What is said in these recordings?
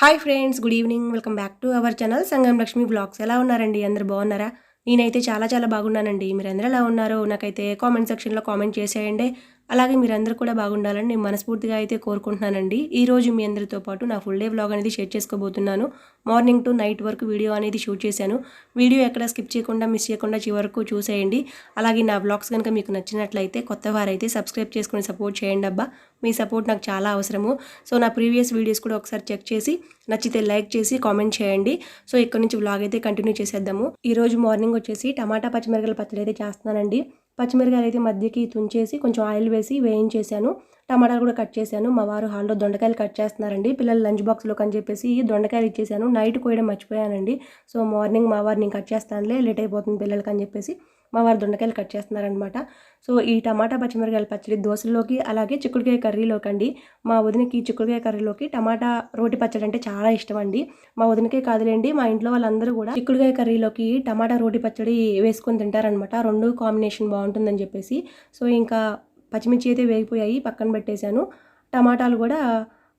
Hi friends good evening welcome back to our channel Sangam Lakshmi vlogs ఎలా ఉన్నారండి? అందరు బాగున్నారా? నేనైతే చాలా చాలా బాగున్నానండి. మీరు అందరూ ఎలా ఉన్నారో నాకైతే కామెంట్ సెక్షన్లో కామెంట్ చేసేయండి. అలాగే మీరందరూ కూడా బాగుండాలని నేను మనస్ఫూర్తిగా అయితే కోరుకుంటున్నానండి. ఈరోజు మీ అందరితో పాటు నా ఫుల్ డే వ్లాగ్ అనేది షేర్ చేసుకోబోతున్నాను. మార్నింగ్ టు నైట్ వరకు వీడియో అనేది షూట్ చేశాను. వీడియో ఎక్కడ స్కిప్ చేయకుండా మిస్ చేయకుండా చివరకు చూసేయండి. అలాగే నా వ్లాగ్స్ కనుక మీకు నచ్చినట్లయితే కొత్త వారైతే సబ్స్క్రైబ్ చేసుకుని సపోర్ట్ చేయండి అబ్బా. మీ సపోర్ట్ నాకు చాలా అవసరము. సో నా ప్రీవియస్ వీడియోస్ కూడా ఒకసారి చెక్ చేసి నచ్చితే లైక్ చేసి కామెంట్ చేయండి. సో ఇక్కడ నుంచి వ్లాగ్ అయితే కంటిన్యూ చేసేద్దాము. ఈరోజు మార్నింగ్ వచ్చేసి టమాటా పచ్చిమిరకల పచ్చడి అయితే చేస్తున్నానండి. పచ్చిమిరకాయలు అయితే మధ్యకి తుంచేసి కొంచెం ఆయిల్ వేసి వేయించేసాను టమాటాలు కూడా కట్ చేశాను. మా వారు హాల్లో దొండకాయలు కట్ చేస్తున్నారండి. పిల్లలు లంచ్ బాక్స్లోకి అని చెప్పేసి దొండకాయలు ఇచ్చేసాను నైట్ కోయడం మర్చిపోయానండి. సో మార్నింగ్ మా వారు నేను కట్ చేస్తానులే లేట్ అయిపోతుంది పిల్లలకి అని చెప్పేసి మా వారు దొండకాయలు కట్ చేస్తున్నారనమాట సో ఈ టమాటా పచ్చిమిరకాయల పచ్చడి దోశలోకి అలాగే చిక్కుడుకాయ కర్రీలోకి అండి. మా వదినకి చిక్కుడుకాయ కర్రీలోకి టమాటా రోటి పచ్చడి అంటే చాలా ఇష్టం అండి. మా వదినకే కాదులేండి మా ఇంట్లో వాళ్ళందరూ కూడా చిక్కుడుకాయ కర్రీలోకి టమాటా రోటి పచ్చడి వేసుకొని తింటారనమాట రెండు కాంబినేషన్ బాగుంటుందని చెప్పేసి. సో ఇంకా పచ్చిమిర్చి అయితే వేగిపోయాయి పక్కన పెట్టేశాను. టమాటాలు కూడా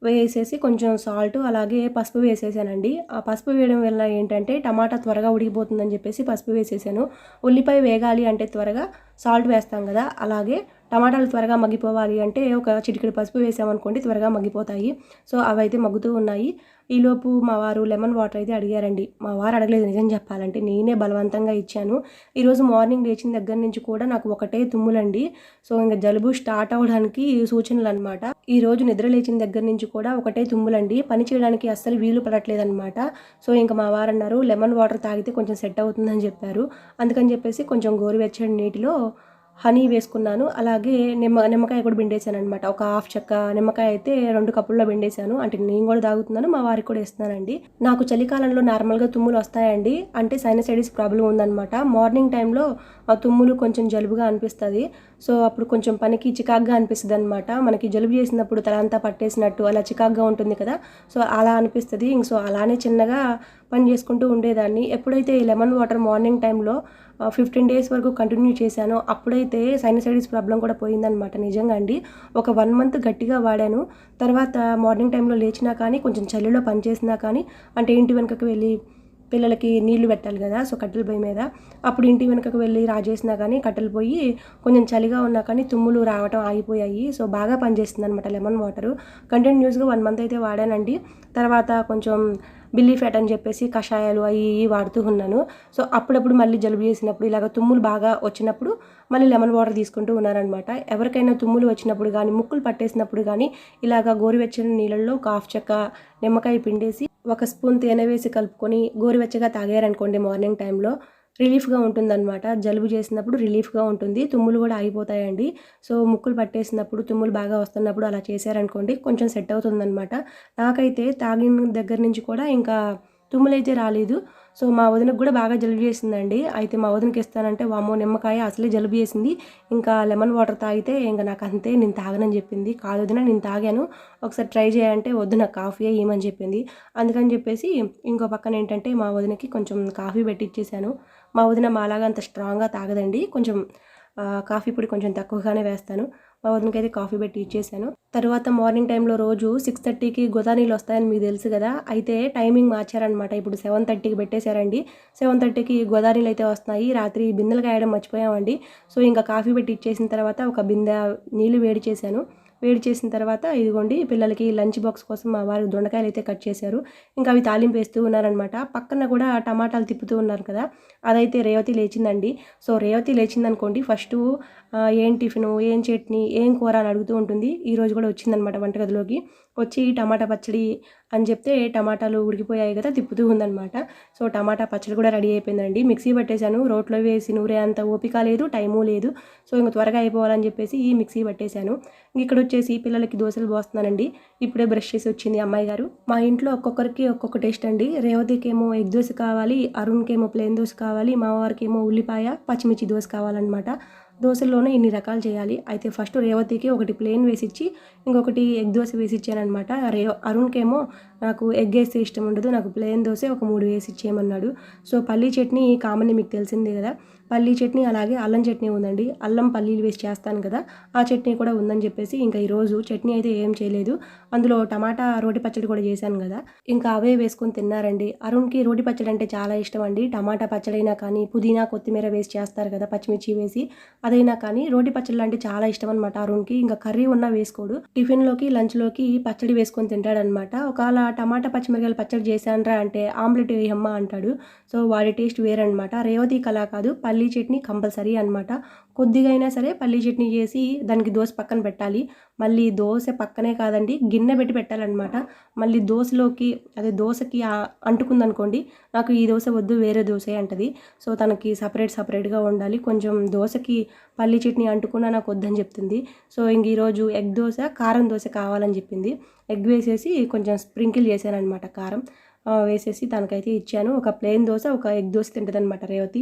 వేసేసి కొంచెం సాల్ట్ అలాగే పసుపు వేసేసానండి. ఆ పసుపు వేయడం వల్ల ఏంటంటే టమాటా త్వరగా ఉడికిపోతుందని చెప్పేసి పసుపు వేసేసాను. ఉల్లిపాయ వేగాలి అంటే త్వరగా సాల్ట్ వేస్తాం కదా అలాగే టమాటాలు త్వరగా మగ్గిపోవాలి అంటే ఒక చిటికెడు పసుపు వేసామనుకోండి త్వరగా మగ్గిపోతాయి. సో అవి అయితే మగ్గుతూ ఉన్నాయి. ఈలోపు మా వారు లెమన్ వాటర్ అయితే అడిగారండి. మా వారు అడగలేదు నిజం చెప్పాలంటే నేనే బలవంతంగా ఇచ్చాను. ఈరోజు మార్నింగ్ లేచిన దగ్గర నుంచి కూడా నాకు ఒకటే తుమ్ములండి. సో ఇంకా జలుబు స్టార్ట్ అవ్వడానికి సూచనలు అనమాట ఈ రోజు నిద్ర లేచిన దగ్గర నుంచి కూడా ఒకటే తుమ్ములండి. పని చేయడానికి అస్సలు వీలు పడట్లేదు అనమాట సో ఇంకా మా వారు అన్నారు లెమన్ వాటర్ తాగితే కొంచెం సెట్ అవుతుందని చెప్పారు. అందుకని చెప్పేసి కొంచెం గోరువెచ్చని నీటిలో హనీ వేసుకున్నాను. అలాగే నిమ్మ నిమ్మకాయ కూడా పిండేశాను అనమాట ఒక హాఫ్ చెక్క నిమ్మకాయ అయితే రెండు కప్పుల్లో పిండేశాను. అంటే నేను కూడా తాగుతున్నాను మా వారికి కూడా ఇస్తున్నానండి నాకు చలికాలంలో నార్మల్గా తుమ్ములు వస్తాయండి. అంటే సైనసైటిస్ ప్రాబ్లం ఉందన్నమాట. మార్నింగ్ టైంలో ఆ తుమ్ములు కొంచెం జలుబుగా అనిపిస్తుంది. సో అప్పుడు కొంచెం పనికి చికాగ్గా అనిపిస్తుంది అనమాట మనకి జలుబు చేసినప్పుడు తలంతా పట్టేసినట్టు అలా చికాగ్గా ఉంటుంది కదా. సో అలా అనిపిస్తుంది. ఇంక సో అలానే చిన్నగా పని చేసుకుంటూ ఉండేదాన్ని. ఎప్పుడైతే ఈ లెమన్ వాటర్ మార్నింగ్ టైంలో ఫిఫ్టీన్ డేస్ వరకు కంటిన్యూ చేశాను. అప్పుడైతే సైనసైటిస్ ప్రాబ్లం కూడా పోయిందనమాట నిజంగా అండి. ఒక వన్ మంత్ గట్టిగా వాడాను. తర్వాత మార్నింగ్ టైంలో లేచినా కానీ కొంచెం చలిలో పనిచేసినా కానీ అంటే ఇంటి వెనుకకు వెళ్ళి పిల్లలకి నీళ్ళు పెట్టాలి కదా సో కట్టెల పొయ్యి మీద. అప్పుడు ఇంటి వెనుకకు వెళ్ళి రాజేసినా కానీ కట్టెలు పోయి కొంచెం చలిగా ఉన్నా కానీ తుమ్ములు రావటం ఆగిపోయాయి. సో బాగా పనిచేస్తుంది అనమాట లెమన్ వాటర్. కంటిన్యూస్గా వన్ మంత్ అయితే వాడానండి. తర్వాత కొంచెం బిల్లీ ఫ్యాట్ అని చెప్పేసి కషాయాలు అవి ఇవి వాడుతూ ఉన్నాను. సో అప్పుడప్పుడు మళ్ళీ జలుబు చేసినప్పుడు ఇలాగ తుమ్ములు బాగా వచ్చినప్పుడు మళ్ళీ లెమన్ వాటర్ తీసుకుంటూ ఉన్నారనమాట ఎవరికైనా తుమ్ములు వచ్చినప్పుడు కానీ ముక్కులు పట్టేసినప్పుడు కానీ ఇలాగ గోరువెచ్చని నీళ్ళల్లో ఒక హాఫ్ చెక్క నిమ్మకాయ పిండేసి ఒక స్పూన్ తేనె వేసి కలుపుకొని గోరువెచ్చగా తాగారనుకోండి మార్నింగ్ టైంలో రిలీఫ్గా ఉంటుందన్నమాట. జలుబు చేసినప్పుడు రిలీఫ్గా ఉంటుంది. తుమ్ములు కూడా ఆగిపోతాయండి. సో ముక్కులు పట్టేసినప్పుడు తుమ్ములు బాగా వస్తున్నప్పుడు అలా చేశారనుకోండి కొంచెం సెట్ అవుతుందన్నమాట. నాకైతే తాగిన దగ్గర నుంచి కూడా ఇంకా తుమ్ములైతే రాలేదు. సో మా వదినకు కూడా బాగా జలుబు చేసిందండి. అయితే మా వదినకి ఇస్తానంటే వామో నిమ్మకాయ అసలే జలుబు చేసింది. ఇంకా లెమన్ వాటర్ తాగితే ఇంకా నాకు అంతే నేను తాగనని చెప్పింది. కాదు వదిన నేను తాగాను. ఒకసారి ట్రై చేయంటే వద్దు నాకు కాఫీ ఏమని చెప్పింది. అందుకని చెప్పేసి ఇంకో పక్కన ఏంటంటే మా వదినకి కొంచెం కాఫీ పెట్టిచ్చేసాను మా వదిన మాలాగా అంత స్ట్రాంగ్గా తాగదండి. కొంచెం కాఫీ పొడి కొంచెం తక్కువగానే వేస్తాను. మా వదినకి అయితే కాఫీ పెట్టి ఇచ్చేసాను. తర్వాత మార్నింగ్ టైంలో రోజు సిక్స్ థర్టీకి గోదానీళ్ళు వస్తాయని మీకు తెలుసు కదా. అయితే టైమింగ్ మార్చారనమాట ఇప్పుడు సెవెన్ థర్టీకి పెట్టేశారండి. సెవెన్ థర్టీకి గోదానీళ్ళు అయితే వస్తాయి రాత్రి బిందెలు కాయడం మర్చిపోయామండి. సో ఇంకా కాఫీ పెట్టి ఇచ్చేసిన తర్వాత ఒక బిందె నీళ్ళు వేడి చేశాను. వేడి చేసిన తర్వాత ఇదిగోండి పిల్లలకి లంచ్ బాక్స్ కోసం మా వారు దొండకాయలు అయితే కట్ చేశారు. ఇంకా అవి తాలింపు వేస్తూ ఉన్నారనమాట పక్కన కూడా టమాటాలు తిప్పుతూ ఉన్నారు కదా. అదైతే రేవతి లేచిందండి. సో రేవతి లేచిందనుకోండి ఫస్ట్ ఏం టిఫిను ఏం చట్నీ ఏం కూర అని అడుగుతూ ఉంటుంది. ఈరోజు కూడా వచ్చిందనమాట వంటగదిలోకి. వచ్చి టమాటా పచ్చడి అని చెప్తే టమాటాలు ఉడికిపోయాయి కదా తిప్పుతూ ఉందనమాట సో టమాటా పచ్చడి కూడా రెడీ అయిపోయిందండి. మిక్సీ పట్టేశాను. రోట్లో వేసి నూరే అంత ఓపిక లేదు టైము లేదు. సో ఇంక త్వరగా అయిపోవాలని చెప్పేసి ఈ మిక్సీ పట్టేశాను. ఇక్కడ వచ్చేసి పిల్లలకి దోశలు పోస్తున్నానండి. ఇప్పుడే బ్రష్ చేసి వచ్చింది అమ్మాయి గారు. మా ఇంట్లో ఒక్కొక్కరికి ఒక్కొక్క టేస్ట్ అండి. రేవతికి ఏమో ఎగ్ దోశ కావాలి అరుణ్కి ఏమో ప్లేన్ దోశ కావాలి మా వారికి ఏమో ఉల్లిపాయ పచ్చిమిర్చి దోశ కావాలన్నమాట. దోశల్లోనే ఇన్ని రకాలు చేయాలి. అయితే ఫస్ట్ రేవతికి ఒకటి ప్లేన్ వేసిచ్చి ఇంకొకటి ఎగ్ దోశ వేసి ఇచ్చానమాట రే అరుణ్కేమో నాకు ఎగ్ వేస్తే ఇష్టం ఉండదు నాకు ప్లేన్ దోశ ఒక మూడు వేసి ఇచ్చేయమన్నాడు సో పల్లీ చట్నీ కామన్ మీకు తెలిసిందే కదా. పల్లీ చట్నీ అలాగే అల్లం చట్నీ ఉందండి. అల్లం పల్లీలు వేసి చేస్తాను కదా ఆ చట్నీ కూడా ఉందని చెప్పేసి ఇంకా ఈరోజు చట్నీ అయితే ఏం చేయలేదు. అందులో టమాటా రోటి పచ్చడి కూడా చేశాను కదా. ఇంకా అవే వేసుకొని తిన్నారండి. అరుణ్కి రోటి పచ్చడి అంటే చాలా ఇష్టం అండి. టమాటా పచ్చడైనా కానీ పుదీనా కొత్తిమీర వేసి చేస్తారు కదా పచ్చిమిర్చి వేసి. అదైనా కానీ రోటి పచ్చళ్ళు అంటే చాలా ఇష్టం అనమాట అరుణ్కి ఇంకా కర్రీ ఉన్నా వేసుకోడు. టిఫిన్లోకి లంచ్లోకి పచ్చడి వేసుకొని తింటాడనమాట ఒకవేళ టమాటా పచ్చిమిరకాయల పచ్చడి చేశానరా అంటే ఆమ్లెట్ వేయమ్మా అంటాడు. సో వాడి టేస్ట్ వేరనమాట రేవతి కళ కాదు పల్లీ చట్నీ కంపల్సరీ అనమాట కొద్దిగా అయినా సరే పల్లీ చట్నీ చేసి దానికి దోశ పక్కన పెట్టాలి. మళ్ళీ దోశ పక్కనే కాదండి గిన్నె పెట్టి పెట్టాలన్నమాట. మళ్ళీ దోశలోకి అదే దోశకి అంటుకుందనుకోండి నాకు ఈ దోశ వద్దు వేరే దోశ అంటది. సో తనకి సపరేట్ సపరేట్గా ఉండాలి కొంచెం దోశకి పల్లీ చట్నీ అంటుకున్నా నాకు వద్దని చెప్తుంది. సో ఇంక ఈరోజు ఎగ్ దోశ కారం దోశ కావాలని చెప్పింది. ఎగ్ వేసేసి కొంచెం స్ప్రింకిల్ చేశాను అనమాట కారం వేసేసి తనకైతే ఇచ్చాను. ఒక ప్లెయిన్ దోశ ఒక ఎగ్ దోశ తింటుంది అనమాట రేవతి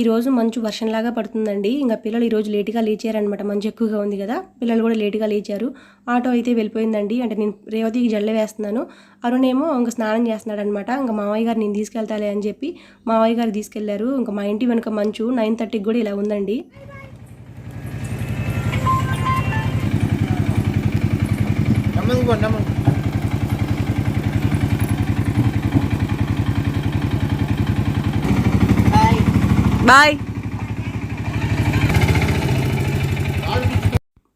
ఈరోజు మంచు వర్షంలాగా పడుతుందండి. ఇంకా పిల్లలు ఈరోజు లేటుగా లేచారనమాట మంచు ఎక్కువగా ఉంది కదా. పిల్లలు కూడా లేటుగా లేచారు. ఆటో అయితే వెళ్ళిపోయిందండి. అంటే నేను రేవతికి జల్ల వేస్తున్నాను. అరుణ్ ఏమో ఇంకా స్నానం చేస్తున్నాడు అనమాట ఇంకా మావయ్య గారు నేను తీసుకెళ్తాలే అని చెప్పి మావయ్య గారు తీసుకెళ్ళారు. ఇంకా మా ఇంటి వెనుక మంచు నైన్ థర్టీకి కూడా ఇలా ఉందండి. నమ్మకం పో నమ్మకం బాయ్.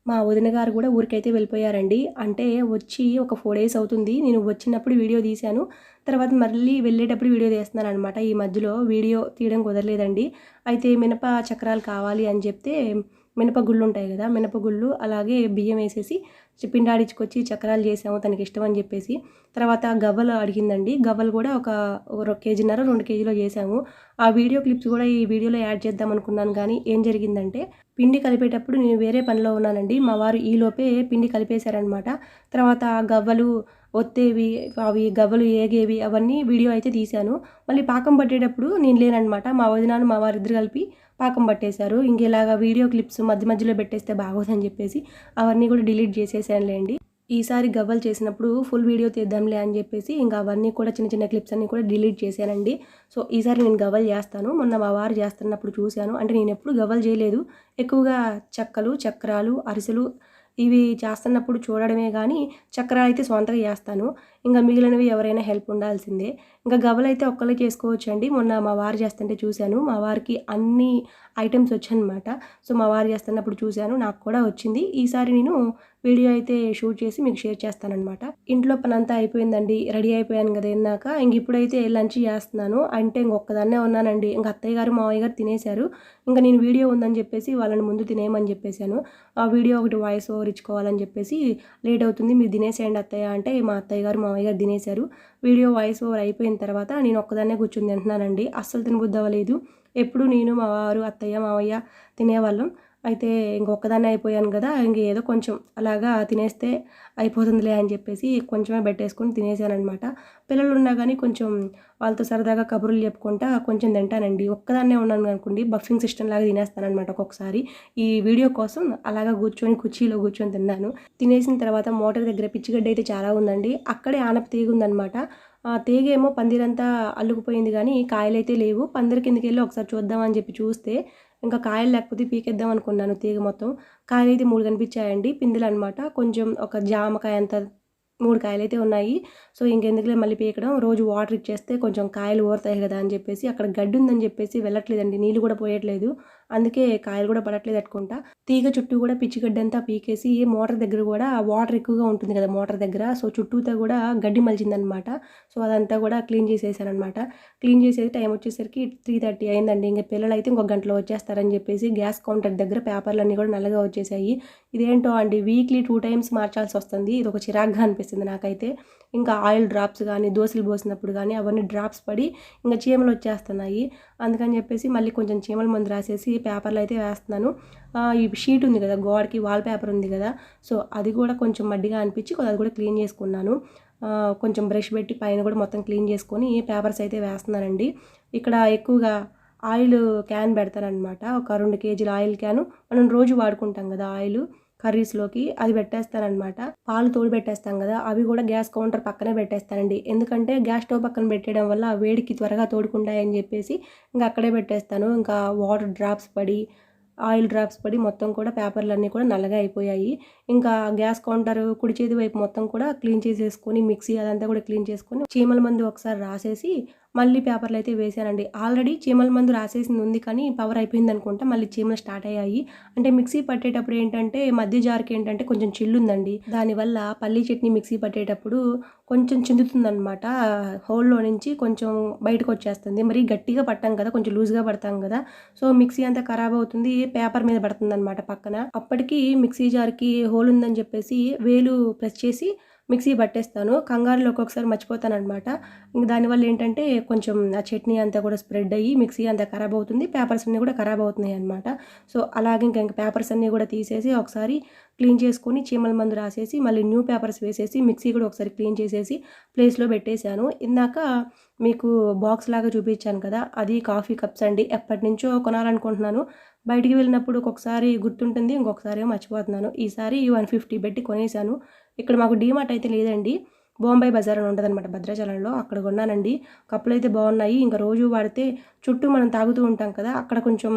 మా వదిన గారు కూడా ఊరికైతే వెళ్ళిపోయారండి. అంటే వచ్చి ఒక ఫోర్ డేస్ అవుతుంది. నేను వచ్చినప్పుడు వీడియో తీశాను. తర్వాత మళ్ళీ వెళ్ళేటప్పుడు వీడియో తీస్తున్నాను అనమాట ఈ మధ్యలో వీడియో తీయడం కుదరలేదండి. అయితే మినప చక్రాలు కావాలి అని చెప్తే మినపగుళ్ళు ఉంటాయి కదా మినపగుళ్ళు అలాగే బియ్యం వేసేసి పిండాడించుకొచ్చి చక్రాలు చేసాము తనకి ఇష్టం అని చెప్పేసి. తర్వాత గవ్వలు అడిగిందండి. గవ్వలు కూడా ఒక కేజీన్నర రెండు కేజీలో చేసాము. ఆ వీడియో క్లిప్స్ కూడా ఈ వీడియోలో యాడ్ చేద్దాం అనుకున్నాను కానీ ఏం జరిగిందంటే పిండి కలిపేటప్పుడు నేను వేరే పనిలో ఉన్నానండి. మా వారు ఈలోపే పిండి కలిపేశారనమాట తర్వాత ఆ గవ్వలు ఒత్తేవి అవి గవ్వలు ఏగేవి అవన్నీ వీడియో అయితే తీశాను. మళ్ళీ పాకం పట్టేటప్పుడు నేను లేననమాట మా వదినాను మా వారిద్దరు కలిపి పాకం పట్టేశారు. ఇంక వీడియో క్లిప్స్ మధ్య మధ్యలో పెట్టేస్తే బాగోదని చెప్పేసి అవన్నీ కూడా డిలీట్ చేసేసానులేండి. ఈసారి గవ్వలు చేసినప్పుడు ఫుల్ వీడియో తీద్దాంలే అని చెప్పేసి ఇంకా అవన్నీ కూడా చిన్న చిన్న క్లిప్స్ అన్నీ కూడా డిలీట్ చేశానండి. సో ఈసారి నేను గవ్వలు చేస్తాను. మొన్న మా వారు చేస్తున్నప్పుడు చూశాను. అంటే నేను ఎప్పుడు గవ్వలు చేయలేదు. ఎక్కువగా చెక్కలు చక్రాలు అరిసెలు ఇవి చేస్తున్నప్పుడు చూడడమే కానీ చక్రాలు అయితే సొంతగా చేస్తాను. ఇంకా మిగిలినవి ఎవరైనా హెల్ప్ ఉండాల్సిందే. ఇంకా గబలైతే అయితే ఒక్కళ్ళే చేసుకోవచ్చు అండి మొన్న మా వారు చేస్తుంటే చూశాను. మా వారికి అన్ని ఐటమ్స్ వచ్చాయన్నమాట సో మా వారు చేస్తున్నప్పుడు చూశాను. నాకు కూడా వచ్చింది. ఈసారి నేను వీడియో అయితే షూట్ చేసి మీకు షేర్ చేస్తానమాట ఇంట్లో పని అంతా అయిపోయిందండి. రెడీ అయిపోయాను కదా ఇందాక. ఇంక ఇప్పుడైతే లంచ్ చేస్తున్నాను. అంటే ఇంకొకదాన్నే ఉన్నానండి. ఇంక అత్తయ్య గారు మావయ్య గారు తినేశారు. ఇంకా నేను వీడియో ఉందని చెప్పేసి వాళ్ళని ముందు తినేయమని చెప్పేశాను. ఆ వీడియో ఒకటి వాయిస్ ఓవర్ ఇచ్చుకోవాలని చెప్పేసి లేట్ అవుతుంది. మీరు తినేసేయండి అత్తయ్య అంటే మా అత్తయ్య గారు మావయ్య గారు తినేశారు. వీడియో వాయిస్ ఓవర్ అయిపోయిన తర్వాత నేను ఒక్కదాన్నే కూర్చొని తింటున్నానండి. అస్సలు తినబుద్ధి అవ్వలేదు. ఎప్పుడు నేను మా వారు అత్తయ్య మామయ్య తినేవాళ్ళం. అయితే ఇంకొకదాన్ని అయిపోయాను కదా ఇంక ఏదో కొంచెం అలాగా తినేస్తే అయిపోతుందిలే అని చెప్పేసి కొంచెమే పెట్టేసుకొని తినేసానమాట పిల్లలు ఉన్నా కానీ కొంచెం వాళ్ళతో సరదాగా కబుర్లు చెప్పుకుంటా కొంచెం తింటానండి. ఒక్కదాన్నే ఉన్నాను అనుకోండి బఫింగ్ సిస్టమ్ లాగా తినేస్తానమాట ఒక్కొక్కసారి. ఈ వీడియో కోసం అలాగా కూర్చొని కుర్చీలో కూర్చొని తిన్నాను. తినేసిన తర్వాత మోటార్ దగ్గర పిచ్చిగడ్డ అయితే చాలా ఉందండి. అక్కడే ఆనప తీగి ఉందన్నమాట ఆ తీగేమో పందిరంతా అల్లుకుపోయింది కానీ కాయలైతే లేవు. పందిరి కిందకి వెళ్ళి ఒకసారి చూద్దామని చెప్పి చూస్తే ఇంకా కాయలు లేకపోతే పీకేద్దాం అనుకున్నాను తీగ మొత్తం. కాయలు అయితే మూడు కనిపించాయండి. పిందులు అనమాట కొంచెం ఒక జామకాయ అంత మూడు కాయలు అయితే ఉన్నాయి. సో ఇంకెందుకులే మళ్ళీ పీకడం. రోజు వాటర్ ఇచ్చేస్తే కొంచెం కాయలు ఊరుతాయి కదా అని చెప్పేసి అక్కడ గడ్డి ఉందని చెప్పేసి వెళ్ళట్లేదండి. నీళ్ళు కూడా పోయట్లేదు. అందుకే కాయలు కూడా పడట్లేదు అట్టుకుంటా తీగ చుట్టూ కూడా పిచ్చి గడ్డి అంతా పీకేసి మోటార్ దగ్గర కూడా వాటర్ ఎక్కువగా ఉంటుంది కదా మోటార్ దగ్గర. సో చుట్టూతో కూడా గడ్డి మలిచిందనమాట. సో అదంతా కూడా క్లీన్ చేసేసారనమాట. క్లీన్ చేసేది టైం వచ్చేసరికి త్రీ థర్టీ అయిందండి. ఇంకా పిల్లలు అయితే ఇంకొక గంటలో వచ్చేస్తారని చెప్పేసి గ్యాస్ కౌంటర్ దగ్గర పేపర్లు అన్నీ కూడా నల్లగా వచ్చేసాయి. ఇదేంటో అండి వీక్లీ టూ టైమ్స్ మార్చాల్సి వస్తుంది. ఇది ఒక చిరాగ్గా అనిపిస్తుంది నాకైతే. ఇంకా ఆయిల్ డ్రాప్స్ కానీ దోశలు పోసినప్పుడు కానీ అవన్నీ డ్రాప్స్ పడి ఇంకా చీమలు వచ్చేస్తున్నాయి. అందుకని చెప్పేసి మళ్ళీ కొంచెం చీమల మందు రాసేసి పేపర్లు అయితే వేస్తున్నాను. ఈ షీట్ ఉంది కదా గోడకి వాల్ పేపర్ ఉంది కదా సో అది కూడా కొంచెం మడ్డిగా అనిపించి అది కూడా క్లీన్ చేసుకున్నాను. కొంచెం బ్రష్ పెట్టి పైన కూడా మొత్తం క్లీన్ చేసుకొని పేపర్స్ అయితే వేస్తున్నానండి. ఇక్కడ ఎక్కువగా ఆయిల్ క్యాన్ పెడతారనమాట ఒక రెండు కేజీల ఆయిల్ క్యాను. మనం రోజు వాడుకుంటాం కదా ఆయిల్. కర్రీస్లోకి అది పెట్టేస్తానమాట పాలు తోడు పెట్టేస్తాం కదా అవి కూడా గ్యాస్ కౌంటర్ పక్కనే పెట్టేస్తానండి. ఎందుకంటే గ్యాస్ స్టవ్ పక్కన పెట్టేయడం వల్ల ఆ వేడికి త్వరగా తోడుకుంటాయని చెప్పేసి ఇంకా అక్కడే పెట్టేస్తాను. ఇంకా వాటర్ డ్రాప్స్ పడి ఆయిల్ డ్రాప్స్ పడి మొత్తం కూడా పేపర్లన్నీ కూడా నల్లగా అయిపోయాయి. ఇంకా గ్యాస్ కౌంటర్ కుడి చేతి వైపు మొత్తం కూడా క్లీన్ చేసేసుకొని మిక్సీ అదంతా కూడా క్లీన్ చేసుకొని చీమల మందు ఒకసారి రాసేసి మళ్ళీ పేపర్లు అయితే వేసానండి ఆల్రెడీ చీమల మందు రాసేసింది ఉంది కానీ పవర్ అయిపోయింది అనుకుంటా మళ్ళీ చీమలు స్టార్ట్ అయ్యాయి. అంటే మిక్సీ పట్టేటప్పుడు ఏంటంటే మధ్య జార్కి ఏంటంటే కొంచెం చిల్లుందండి. దానివల్ల పల్లీ చట్నీ మిక్సీ పట్టేటప్పుడు కొంచెం చిందుతుందనమాట హోల్లో నుంచి కొంచెం బయటకు వచ్చేస్తుంది. మరి గట్టిగా పట్టాం కదా కొంచెం లూజ్గా పడతాం కదా. సో మిక్సీ అంతా ఖరాబ్ అవుతుంది పేపర్ మీద పడుతుంది అనమాట పక్కన. అప్పటికి మిక్సీ జార్కి హోల్ ఉందని చెప్పేసి వేలు ప్రెస్ చేసి మిక్సీ పట్టేస్తాను. కంగారులో ఒక్కొక్కసారి మర్చిపోతాను అనమాట ఇంక దానివల్ల ఏంటంటే కొంచెం ఆ చట్నీ అంతా కూడా స్ప్రెడ్ అయ్యి మిక్సీ అంతా ఖరాబ్ అవుతుంది. పేపర్స్ అన్నీ కూడా ఖరాబ్ అవుతున్నాయి అనమాట సో అలాగే ఇంకా ఇంకా పేపర్స్ అన్నీ కూడా తీసేసి ఒకసారి క్లీన్ చేసుకొని చీమల మందు రాసేసి మళ్ళీ న్యూ పేపర్స్ వేసేసి మిక్సీ కూడా ఒకసారి క్లీన్ చేసేసి ప్లేస్లో పెట్టేశాను. ఇందాక మీకు బాక్స్ లాగా చూపించాను కదా అది కాఫీ కప్స్ అండి. ఎప్పటి నుంచో కొనాలనుకుంటున్నాను. బయటికి వెళ్ళినప్పుడు ఒక్కొక్కసారి గుర్తుంటుంది ఇంకొకసారి మర్చిపోతున్నాను. ఈసారి వన్ ఫిఫ్టీ పెట్టి కొనేసాను ఇక్కడ మాకు డీమార్ట్ అయితే లేదండి. బొంబాయి బజార్ అని ఉంటుందన్నమాట భద్రాచలంలో. అక్కడ కొన్నానండి. కప్పులు అయితే బాగున్నాయి. ఇంకా రోజు వాడితే చుట్టూ మనం తాగుతూ ఉంటాం కదా అక్కడ కొంచెం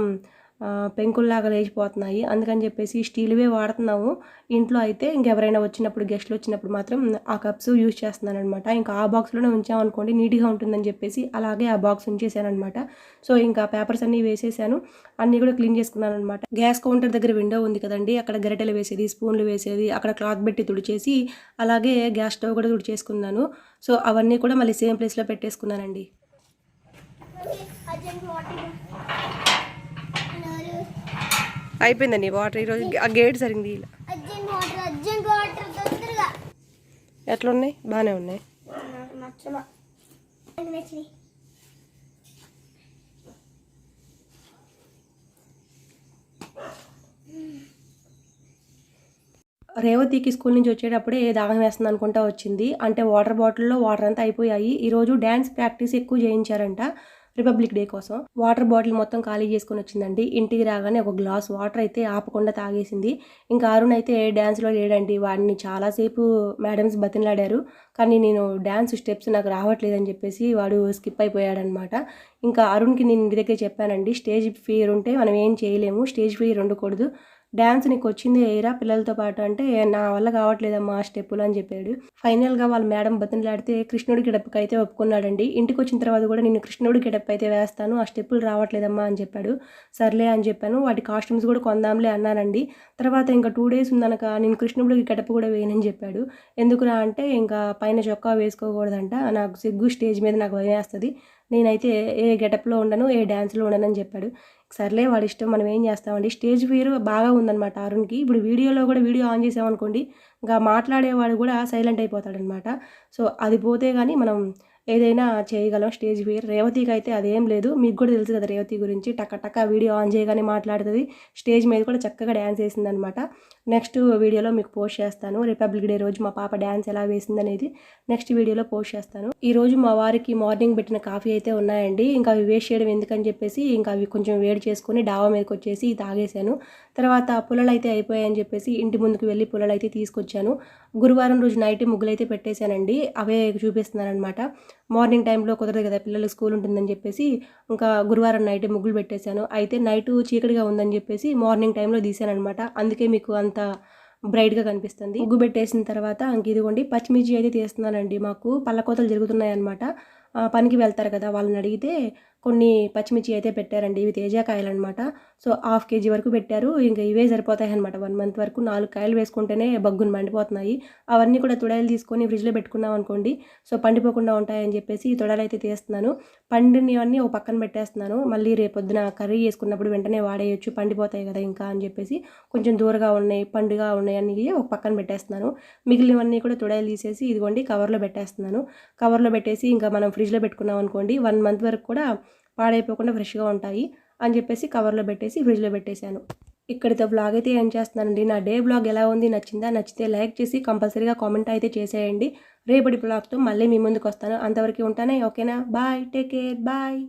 పెంకుల్లాగా లేచిపోతున్నాయి అందుకని చెప్పేసి స్టీల్వే వాడుతున్నాము ఇంట్లో అయితే ఇంకెవరైనా వచ్చినప్పుడు గెస్ట్లు వచ్చినప్పుడు మాత్రం ఆ కప్స్ యూజ్ చేస్తున్నాను అనమాట ఇంకా ఆ బాక్స్లోనే ఉంచామనుకోండి నీట్గా ఉంటుందని చెప్పేసి అలాగే ఆ బాక్స్ ఉంచేసాను అనమాట సో ఇంకా పేపర్స్ అన్నీ వేసేసాను అన్నీ కూడా క్లీన్ చేసుకున్నాను అనమాట గ్యాస్ కౌంటర్ దగ్గర విండో ఉంది కదండి అక్కడ గరిటెలు వేసేది స్పూన్లు వేసేది అక్కడ క్లాత్ పెట్టి తుడిచేసి అలాగే గ్యాస్ స్టవ్ కూడా తుడిచేసుకున్నాను సో అవన్నీ కూడా మళ్ళీ సేమ్ ప్లేస్లో పెట్టేసుకున్నానండి అర్జెంట్ వాటర్ అన్నారు అయిపోయిందండి వాటర్ ఈరోజు ఆ గేట్ సరిగ్గా ఇలా. తొందరగా. ఎట్లున్నాయి? బాగానే ఉన్నాయి. రేవతికి స్కూల్ నుంచి వచ్చేటప్పుడే దాహం వేస్తుంది అనుకుంటా వచ్చింది. అంటే వాటర్ బాటిల్లో వాటర్ అంతా అయిపోయాయి. ఈరోజు డ్యాన్స్ ప్రాక్టీస్ ఎక్కువ చేయించారంట. రిపబ్లిక్ డే కోసం. వాటర్ బాటిల్ మొత్తం ఖాళీ చేసుకొని వచ్చిందండి. ఇంటికి రాగానే ఒక గ్లాస్ వాటర్ అయితే ఆపకుండా తాగేసింది. ఇంకా అరుణ్ అయితే డ్యాన్స్లో లేడండి. వాడిని చాలాసేపు మేడమ్స్ బతిలాడారు కానీ నేను డ్యాన్స్ స్టెప్స్ నాకు రావట్లేదని చెప్పేసి వాడు స్కిప్ అయిపోయాడనమాట. ఇంకా అరుణ్కి నేను ఇంటి దగ్గర చెప్పానండి. స్టేజ్ ఫియర్ ఉంటే మనం ఏం చేయలేము. స్టేజ్ ఫియర్ ఉండకూడదు. డ్యాన్స్ నీకు వచ్చింది ఏరా పిల్లలతో పాటు అంటే నా వల్ల కావట్లేదమ్మా ఆ స్టెప్పులు అని చెప్పాడు. ఫైనల్గా వాళ్ళ మేడం బతిలాడితే కృష్ణుడి గడపకి అయితే ఒప్పుకున్నాడండి. ఇంటికి వచ్చిన తర్వాత కూడా నేను కృష్ణుడి గడప అయితే వేస్తాను. ఆ స్టెప్పులు రావట్లేదమ్మా అని చెప్పాడు. సర్లే అని చెప్పాను. వాటి కాస్ట్యూమ్స్ కూడా కొందాంలే అన్నానండి. తర్వాత ఇంకా టూ డేస్ ఉందనక నేను కృష్ణుడికి గడప కూడా వేయనని చెప్పాడు. ఎందుకురా అంటే ఇంకా పైన చొక్కా వేసుకోకూడదంట. నాకు సిగ్గు స్టేజ్ మీద నాకు భయం వేస్తుంది. నేనైతే ఏ గెటప్లో ఉండను ఏ డ్యాన్స్లో ఉండను అని చెప్పాడు. సర్లే వాడి ఇష్టం మనం ఏం చేస్తామండి? స్టేజ్ ఫియర్ బాగా ఉందన్నమాట అరుణ్కి. ఇప్పుడు వీడియోలో కూడా వీడియో ఆన్ చేసామనుకోండి ఇంకా మాట్లాడేవాడు కూడా సైలెంట్ అయిపోతాడనమాట సో అది పోతే కానీ మనం ఏదైనా చేయగలం స్టేజ్ ఫియర్. రేవతికి అయితే అదేం లేదు. మీకు కూడా తెలుసు కదా రేవతి గురించి. టక్క టక్క వీడియో ఆన్ చేయగానే మాట్లాడుతుంది. స్టేజ్ మీద కూడా చక్కగా డ్యాన్స్ వేసిందనమాట నెక్స్ట్ వీడియోలో మీకు పోస్ట్ చేస్తాను. రిపబ్లిక్ డే రోజు మా పాప డ్యాన్స్ ఎలా వేసింది అనేది నెక్స్ట్ వీడియోలో పోస్ట్ చేస్తాను. ఈ రోజు మా వారికి మార్నింగ్ పెట్టిన కాఫీ అయితే ఉన్నాయండి. ఇంకా అవి వేస్ట్ చేయడం ఎందుకని చెప్పేసి ఇంకా అవి కొంచెం వేడి చేసుకొని డాబా మీదకి వచ్చేసి తాగేశాను. తర్వాత పుల్లలు అయితే అయిపోయాయని చెప్పేసి ఇంటి ముందుకు వెళ్ళి పుల్లలు అయితే తీసుకొచ్చాను. గురువారం రోజు నైట్ ముగ్గులు అయితే పెట్టేశానండి. అవే చూపిస్తున్నాను అనమాట మార్నింగ్ టైంలో కుదరదు కదా పిల్లలు స్కూల్ ఉంటుందని చెప్పేసి ఇంకా గురువారం నైట్ ముగ్గులు పెట్టేశాను. అయితే నైట్ చీకటిగా ఉందని చెప్పేసి మార్నింగ్ టైంలో తీసాను అనమాట అందుకే మీకు అంత బ్రైట్గా కనిపిస్తుంది. ముగ్గు పెట్టేసిన తర్వాత ఇంక ఇదిగోండి పచ్చిమిర్చి అయితే తీస్తున్నానండి. మాకు పళ్ళకోతలు జరుగుతున్నాయి అనమాట పనికి వెళ్తారు కదా వాళ్ళని అడిగితే కొన్ని పచ్చిమిర్చి అయితే పెట్టారండి. ఇవి తేజాకాయలు అనమాట సో హాఫ్ కేజీ వరకు పెట్టారు. ఇంకా ఇవే సరిపోతాయి అనమాట వన్ మంత్ వరకు నాలుగు కాయలు వేసుకుంటేనే బగ్గును మండిపోతున్నాయి. అవన్నీ కూడా తొడాయిలు తీసుకొని ఫ్రిడ్జ్లో పెట్టుకున్నాం అనుకోండి. సో పండిపోకుండా ఉంటాయని చెప్పేసి ఈ తొడాలు అయితే తీస్తున్నాను. పండినవన్నీ ఒక పక్కన పెట్టేస్తున్నాను. మళ్ళీ రేపొద్దున కర్రీ చేసుకున్నప్పుడు వెంటనే వాడేయచ్చు. పండిపోతాయి కదా ఇంకా అని చెప్పేసి కొంచెం దూరగా ఉన్నాయి పండుగా ఉన్నాయి అన్ని ఒక పక్కన పెట్టేస్తున్నాను. మిగిలినవన్నీ కూడా తొడాయిలు తీసేసి ఇదిగోండి కవర్లో పెట్టేస్తున్నాను. కవర్లో పెట్టేసి ఇంకా మనం ఫ్రిడ్జ్లో పెట్టుకున్నాం అనుకోండి వన్ మంత్ వరకు కూడా పాడైపోకుండా ఫ్రెష్గా ఉంటాయి అని చెప్పేసి కవర్లో పెట్టేసి ఫ్రిడ్జ్లో పెట్టేశాను. ఇక్కడితో బ్లాగ్ అయితే ఏం చేస్తున్నానండి. నా డే బ్లాగ్ ఎలా ఉంది నచ్చిందా? నచ్చితే లైక్ చేసి కంపల్సరీగా కామెంట్ అయితే చేసేయండి. రేపటి బ్లాగ్తో మళ్ళీ మీ ముందుకు వస్తాను. అంతవరకు ఉంటానే ఓకేనా? Bye take care bye